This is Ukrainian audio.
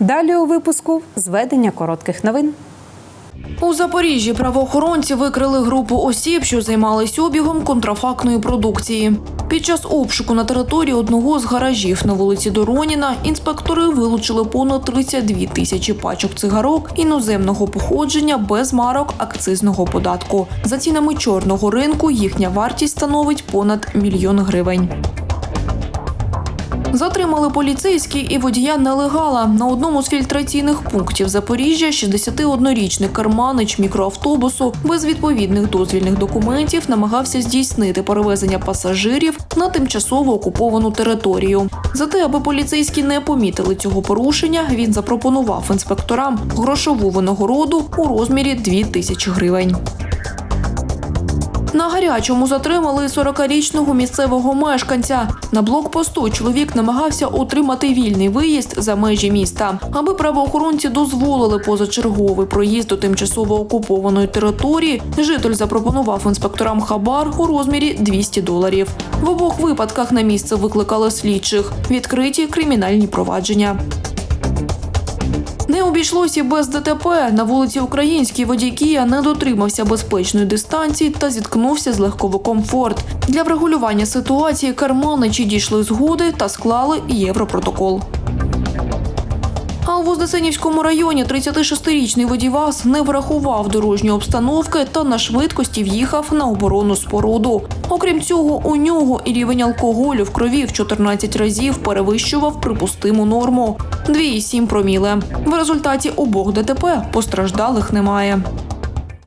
Далі у випуску зведення коротких новин. У Запоріжжі правоохоронці викрили групу осіб, що займалися обігом контрафактної продукції. Під час обшуку на території одного з гаражів на вулиці Дороніна інспектори вилучили понад 32 тисячі пачок цигарок іноземного походження без марок акцизного податку. За цінами чорного ринку їхня вартість становить понад мільйон гривень. Затримали поліцейські і водія нелегала. На одному з фільтраційних пунктів Запоріжжя 61-річний керманич мікроавтобусу без відповідних дозвільних документів намагався здійснити перевезення пасажирів на тимчасово окуповану територію. Зате, аби поліцейські не помітили цього порушення, він запропонував інспекторам грошову винагороду у розмірі 2 тисячі гривень. На гарячому затримали 40-річного місцевого мешканця. На блокпосту чоловік намагався отримати вільний виїзд за межі міста, аби правоохоронці дозволили позачерговий проїзд до тимчасово окупованої території. Житель запропонував інспекторам хабар у розмірі 200 доларів. В обох випадках на місце викликали слідчих. Відкриті кримінальні провадження. Не обійшлося без ДТП. На вулиці Українській водій Кія не дотримався безпечної дистанції та зіткнувся з легковиком Форд. Для врегулювання ситуації керманичі дійшли згоди та склали європротокол. У Вознесенівському районі 36-річний водій ВАЗ не врахував дорожньої обстановки та на швидкості в'їхав на оборонну споруду. Окрім цього, у нього і рівень алкоголю в крові в 14 разів перевищував припустиму норму 2,7 проміле. В результаті обох ДТП постраждалих немає.